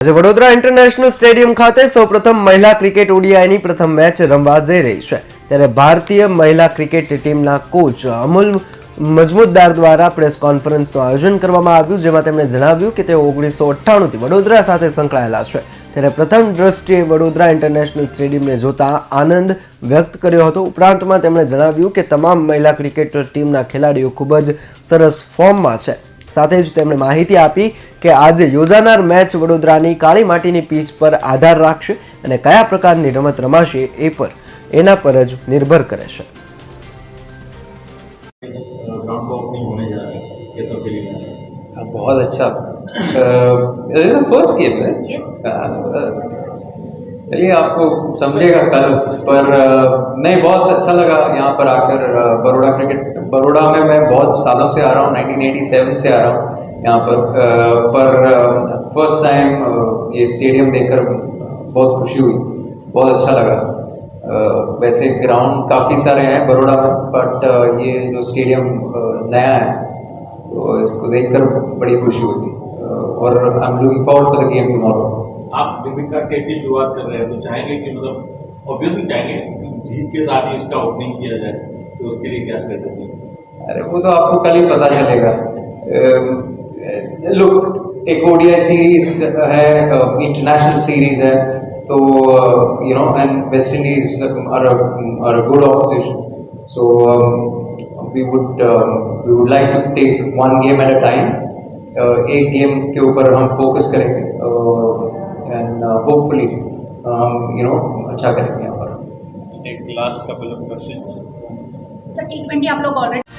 આજે Vadodara international stadium ખાતે સૌપ્રથમ મહિલા ક્રિકેટ ઓડીઆઈની પ્રથમ મેચ રમવા જઈ રહી છે. ત્યારે ભારતીય મહિલા ક્રિકેટ ટીમના કોચ અમુલ મજમુતદાર દ્વારા પ્રેસ કોન્ફરન્સનું આયોજન કરવામાં આવ્યું, જેમાં તેમણે જણાવ્યું કે તેઓ ઓગણીસો અઠ્ઠાણુંથી વડોદરા સાથે સંકળાયેલા છે. ત્યારે પ્રથમ દ્રષ્ટિએ વડોદરા ઇન્ટરનેશનલ સ્ટેડિયમને જોતા આનંદ વ્યક્ત કર્યો હતો. ઉપરાંતમાં તેમણે જણાવ્યું કે તમામ મહિલા ક્રિકેટ ટીમના ખેલાડીઓ ખૂબ જ સરસ ફોર્મમાં છે. સાથે જ તેમણે માહિતી આપી કે આજે યોજાનાર મેચ વડોદરાની કાળી માટીની પીચ પર આધાર રાખશે અને કયા પ્રકારની રમત રમાશે એ પર એના પર જ નિર્ભર કરે છે ग्राउंड का ओपनिंग होने जा रहा है कैसा फीलिंग है हाँ, बहुत अच्छा फर्स्ट गेम है Uh, चलिए, आपको समझेगा कल, पर नहीं, बहुत अच्छा लगा यहाँ पर आकर बड़ोड़ा क्रिकेट बड़ोड़ा में मैं बहुत सालों से आ रहा हूँ 1987 से आ रहा हूँ यहाँ पर पर फ़र्स्ट टाइम ये स्टेडियम देखकर बहुत खुशी हुई, बहुत अच्छा लगा। वैसे ग्राउंड काफ़ी सारे हैं बड़ोड़ा में बट ये जो स्टेडियम नया है तो इसको देखकर बड़ी खुशी हुई और I am looking forward for the game tomorrow आप दीपिका कैसी शुरुआत कर रहे हैं? तो चाहेंगे कि मतलब ऑब्वियसली चाहेंगे जीत के साथ ही इसका ओपनिंग किया जाए तो उसके लिए क्या स्ट्रेटेजी अरे, वो तो आपको कल ही पता चलेगा। लुक एक ओडीआई सीरीज़ है इंटरनेशनल सीरीज़ है तो you know and West Indies are are a good opposition so we would we would like to take one game at a time एक गेम के ऊपर हम फोकस करेंगे। एंड होपफुली हम यू नो अच्छा करेंगे यहाँ पर। एक last couple of question sir T twenty आप लोग ऑलरेडी